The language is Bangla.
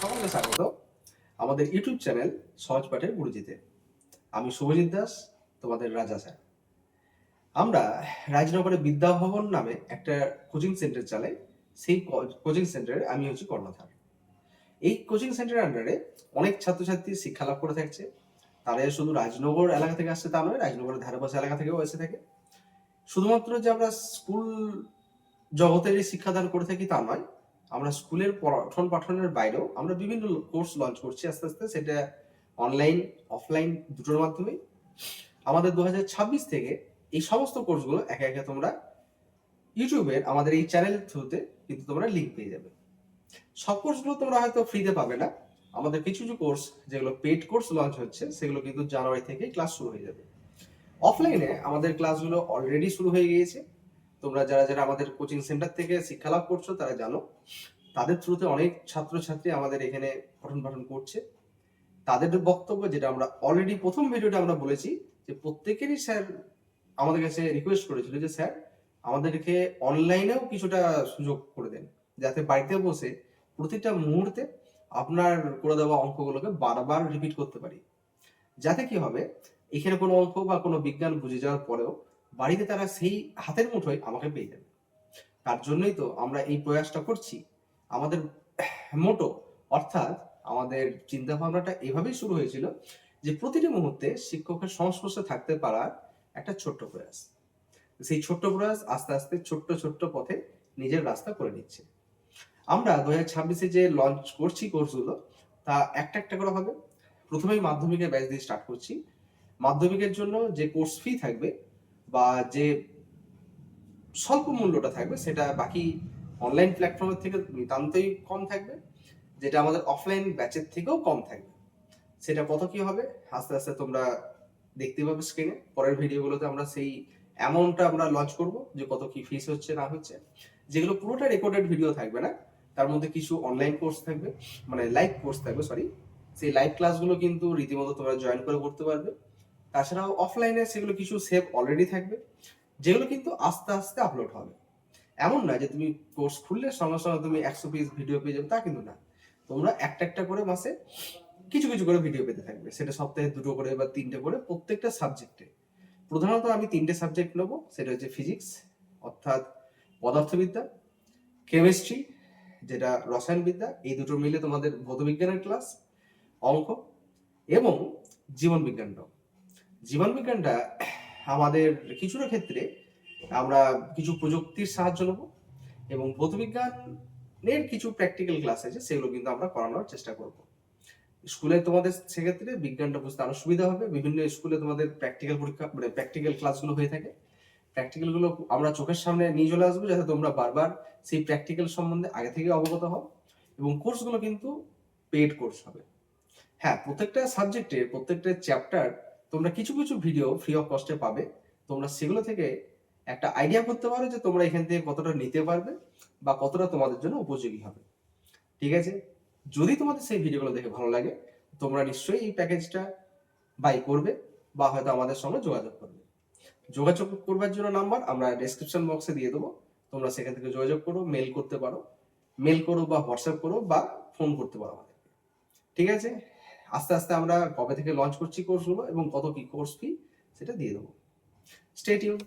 সকলকে স্বাগত আমাদের ইউটিউব চ্যানেল সহজ পাঠের গুরুজিতে। আমি শুভজিৎ দাস, তোমাদের রাজা স্যার। আমরা রাজনগরে বিদ্যাভবন নামে একটা কোচিং সেন্টার চালাই। সেই কোচিং সেন্টারে আমি হচ্ছি কর্ণধার। এই কোচিং সেন্টারের আন্ডারে অনেক ছাত্রছাত্রী শিক্ষা লাভ করে থাকছে। তারা শুধু রাজনগর এলাকা থেকে আসছে তা নয়, রাজনগরের ধারেপাশে এলাকা থেকেও এসে থাকে। শুধুমাত্র যে আমরা স্কুল জগতের শিক্ষাদান করে থাকি তা নয় আমরা স্কুলের পঠন পাঠনের বাইরেও আমরা বিভিন্ন কোর্স লঞ্চ করছি আস্তে আস্তে। সেটা অনলাইন অফলাইন দুটোর মাধ্যমে আমাদের দু হাজার ছাব্বিশ থেকে এই সমস্ত কোর্সগুলো একে একে তোমরা ইউটিউবের আমাদের এই চ্যানেলের থ্রুতে কিন্তু তোমরা লিঙ্ক পেয়ে যাবে। সব কোর্সগুলো তোমরা হয়তো ফ্রিতে পাবে না। আমাদের কিছু কিছু কোর্স যেগুলো পেড কোর্স লঞ্চ হচ্ছে, সেগুলো কিন্তু জানুয়ারি থেকে ক্লাস শুরু হয়ে যাবে। অফলাইনে আমাদের ক্লাসগুলো অলরেডি শুরু হয়ে গিয়েছে। তোমরা যারা যারা আমাদের কোচিং সেন্টার থেকে শিক্ষা লাভ করছ, তারা জানো, তাদের থ্রুতে অনেক ছাত্রছাত্রী আমাদের এখানে পঠন পাঠন করছে। তাদের বক্তব্য যেটা আমরা অলরেডি প্রথম ভিডিওটা আমরা বলেছি, যে প্রত্যেকেরই স্যার আমাদের কাছে রিকোয়েস্ট করেছিল যে স্যার আমাদেরকে অনলাইনেও কিছুটা সুযোগ করে দেন, যাতে বাড়িতে বসে প্রতিটা মুহূর্তে আপনার করে দেওয়া অঙ্কগুলোকে বারবার রিপিট করতে পারি। যাতে কি হবে, এখানে কোনো অঙ্ক বা কোনো বিজ্ঞান বুঝে যাওয়ার পরেও বাড়িতে তারা সেই হাতের মুঠোয় আমাকে পেয়ে যাবে। তার জন্যই তো আমরা এই প্রয়াসটা করছি। আমাদের মোটো, অর্থাৎ আমাদের চিন্তা ভাবনাটা এভাবেই শুরু হয়েছিল যে প্রতিটি মুহূর্তে শিক্ষকের সংস্পর্শে থাকতে পারার একটা ছোট্ট প্রয়াস। সেই ছোট্ট প্রয়াস আস্তে আস্তে ছোট্ট ছোট্ট পথে নিজের রাস্তা করে নিচ্ছে। আমরা দু হাজার ছাব্বিশে যে লঞ্চ করছি কোর্সগুলো, তা একটা একটা করে হবে। প্রথমেই মাধ্যমিকের ব্যাচ দিয়ে স্টার্ট করছি। মাধ্যমিকের জন্য যে কোর্স ফি থাকবে বা যে স্বল্প মূল্যটা থাকবে, সেটা বাকি অনলাইন প্ল্যাটফর্মের থেকে নিতান্তই কম থাকবে, যেটা আমাদের অফলাইন ব্যাচের থেকেও কম থাকবে। সেটা কত কি হবে, আস্তে আস্তে তোমরা দেখতে পাবে স্ক্রিনে পরের ভিডিওগুলোতে আমরা সেই অ্যামাউন্টটা আমরা লঞ্চ করব, যে কত কি ফিস হচ্ছে, না হচ্ছে। যেগুলো পুরোটা রেকর্ডেড ভিডিও থাকবে না, তার মধ্যে কিছু অনলাইন কোর্স থাকবে মানে লাইভ কোর্স থাকবে সরি সেই লাইভ ক্লাসগুলো কিন্তু রীতিমতো তোমরা জয়েন করে করতে পারবে। তাছাড়াও অফলাইনে সেগুলো কিছু সেভ অলরেডি থাকবে, যেগুলো কিন্তু আস্তে আস্তে আপলোড হবে। এমন না যে তুমি কোর্স খুললে সঙ্গে সঙ্গে তুমি একশো পিস ভিডিও পেয়ে যাবে, তা কিন্তু না। তোমরা একটা একটা করে মাসে কিছু কিছু করে ভিডিও পেতে থাকবে। সেটা সপ্তাহে দুটো করে বা তিনটে করে প্রত্যেকটা সাবজেক্টে প্রধানত আমি তিনটে সাবজেক্ট নেব, সেটা হচ্ছে ফিজিক্স অর্থাৎ পদার্থবিদ্যা কেমিস্ট্রি যেটা রসায়নবিদ্যা, এই দুটো মিলে তোমাদের ভৌতবিজ্ঞানের ক্লাস অঙ্ক, এবং জীবন বিজ্ঞানটাও জীবন বিজ্ঞানটা আমাদের কিছুটা ক্ষেত্রে আমরা কিছু প্রযুক্তির সাহায্য নেব এবং ভৌতবিজ্ঞানের কিছু প্র্যাকটিক্যাল ক্লাস আছে, সেগুলো কিন্তু আমরা করানোর চেষ্টা করব। স্কুলে তোমাদের সেক্ষেত্রে বিজ্ঞানটা বুঝতে আরও সুবিধা হবে। বিভিন্ন স্কুলে তোমাদের প্র্যাকটিক্যাল পরীক্ষা মানে প্র্যাকটিক্যাল ক্লাসগুলো হয়ে থাকে। প্র্যাকটিক্যালগুলো আমরা চোখের সামনে নিয়ে চলে আসব, যাতে তোমরা বারবার সেই প্র্যাকটিক্যাল সম্বন্ধে আগে থেকে অবগত হও এবং কোর্সগুলো কিন্তু পেড কোর্স হবে। হ্যাঁ প্রত্যেকটা সাবজেক্টের প্রত্যেকটা চ্যাপ্টার তোমরা কিছু কিছু ভিডিও ফ্রি অফ কস্টে পাবে। তোমরা সেগুলো থেকে একটা আইডিয়া করতে পারো যে তোমরা এখান থেকে কতটা নিতে পারবে বা কতটা তোমাদের জন্য উপযোগী হবে। ঠিক আছে? যদি তোমাদের সেই ভিডিওগুলো দেখে ভালো লাগে, তোমরা নিশ্চয়ই এই প্যাকেজটা বাই করবে বা হয়তো আমাদের সঙ্গে যোগাযোগ করবে। যোগাযোগ করবার জন্য নাম্বার আমরা ডেসক্রিপশন বক্সে দিয়ে দেবো। তোমরা সেখান থেকে যোগাযোগ করো মেল করতে পারো। মেল করো বা হোয়াটসঅ্যাপ করো বা ফোন করতে পারো আমাদেরকে। ঠিক আছে? আস্তে আস্তে আমরা কবে থেকে লঞ্চ করছি কোর্সগুলো এবং কত কি কোর্স ফি সেটা দিয়ে দেবো। স্টেটিউন